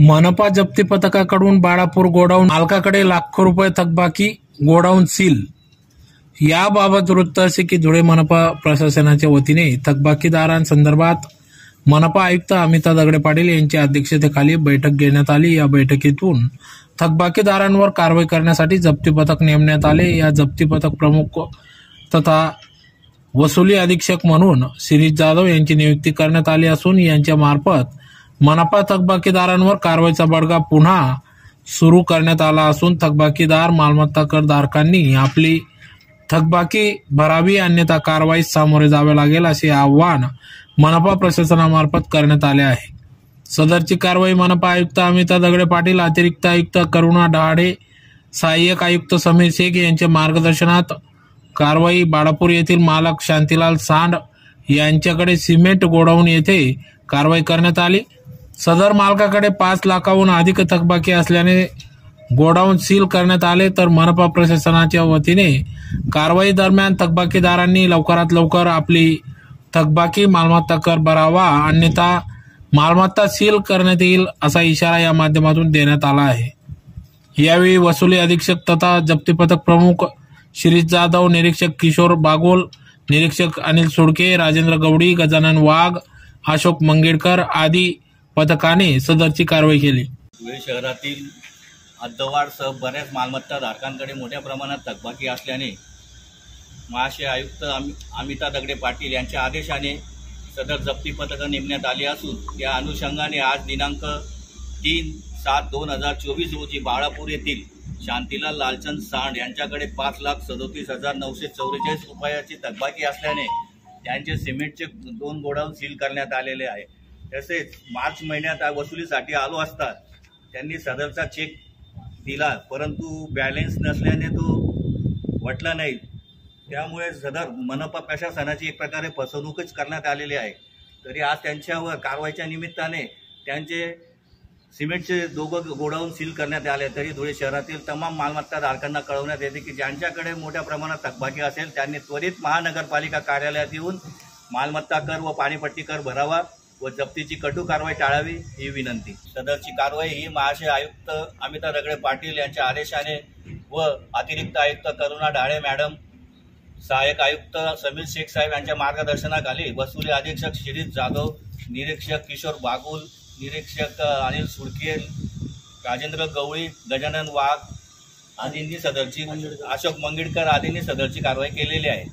मनपा जप्ती पथकाकडून बाळापूर गोडाऊन मालकाकडे लाखो रुपये थकबाकी गोडाऊन सील. याबाबत वृत्त असे की धुळे मनपा प्रशासनाच्या वतीने थकबाकीदारांसंदर्भात मनपा आयुक्त अमिता दगडे पाटील यांच्या अध्यक्षतेखाली बैठक घेण्यात आली. या बैठकीतून थकबाकीदारांवर कारवाई करण्यासाठी जप्ती पथक नेमण्यात आले. या जप्ती पथक प्रमुख तथा वसुली अधीक्षक म्हणून शिरीष जाधव यांची नियुक्ती करण्यात आली असून यांच्या मार्फत मनपा थकबाकीदारांवर कारवाईचा बडगा पुन्हा सुरू करण्यात आला असून थकबाकीदार मालमत्ता करधारकांनी आपली थकबाकी भरावी अन्यथा कारवाईत सामोरे जावे लागेल असे आवाहन मनपा प्रशासनामार्फत करण्यात आले आहे. सदरची कारवाई मनपा आयुक्त अमिता दगडे पाटील अतिरिक्त आयुक्त करुणा डहाडे सहाय्यक आयुक्त समीर शेख यांच्या मार्गदर्शनात कारवाई बाळापूर येथील मालक शांतीलाल सांड यांच्याकडे सिमेंट गोडाऊन येथे कारवाई करण्यात आली. सदर मालकाकडे पाच लाखाहून अधिक थकबाकी असल्याने गोडाऊन सील करण्यात आले तर मनपा प्रशासनाच्या वतीने कारवाई दरम्यान थकबाकीदारांनी लवकरात लवकर आपली थकबाकी मालमत्ता कर भरावा अन्यथा मालमत्ता सील करण्यात येईल असा इशारा या माध्यमातून देण्यात आला आहे. यावेळी वसुली अधीक्षक तथा जप्ती पथक प्रमुख शिरीष जाधव निरीक्षक किशोर बागोल निरीक्षक अनिल सुडके राजेंद्र गवडी गजानन वाघ अशोक मंगेडकर आदी पथकाने सदरची कारवाई केली. धुळे शहरातील हद्दवाढसह बऱ्याच मालमत्ता धारकांकडे मोठ्या प्रमाणात थकबाकी असल्याने महाशय आयुक्त अमि अमिता दगडे पाटील यांच्या आदेशाने सदर जप्ती पथकं नेमण्यात आली असून त्या अनुषंगाने आज दिनांक तीन सात दोन हजार चोवीस रोजी बाळापूर येथील शांतीलाल लालचंद सांड यांच्याकडे पाच लाख सदोतीस हजार नऊशे चौवेचाळीस रुपयाची थकबाकी असल्याने त्यांचे सिमेंटचे दोन गोडाऊन सील करण्यात आलेले आहे. तसेच मार्च महिन्यात वसुलीसाठी आलो असता त्यांनी सदरचा चेक दिला परंतु बॅलेन्स नसल्याने तो वटला नाही. त्यामुळे सदर मनपा प्रशासनाची एक प्रकारे फसवणूकच करण्यात आलेली आहे. तरी आज त्यांच्यावर कारवाईच्या निमित्ताने त्यांचे सिमेंटचे दोघं गोडाऊन सील करण्यात आले. तरी धुळे शहरातील तमाम मालमत्ता धारकांना कळवण्यात येते की ज्यांच्याकडे मोठ्या प्रमाणात थकबाकी असेल त्यांनी त्वरित महानगरपालिका कार्यालयात येऊन मालमत्ता कर व पाणीपट्टी कर भरावा. व जप्तीची कटू कारवाई टाळावी ही विनंती. सदरची कारवाई ही महाशय आयुक्त अमिता रगडे पाटील यांच्या आदेशाने व अतिरिक्त आयुक्त करुणा ढाळे मॅडम सहाय्यक आयुक्त समीर शेख साहेब यांच्या मार्गदर्शनाखाली वसुली अधीक्षक शिरीष जाधव निरीक्षक किशोर बागुल निरीक्षक अनिल सुडके राजेंद्र गवळी गजानन वाघ आदींनी सदरची अशोक मंगिडकर आदींनी सदरची कारवाई केलेली आहे.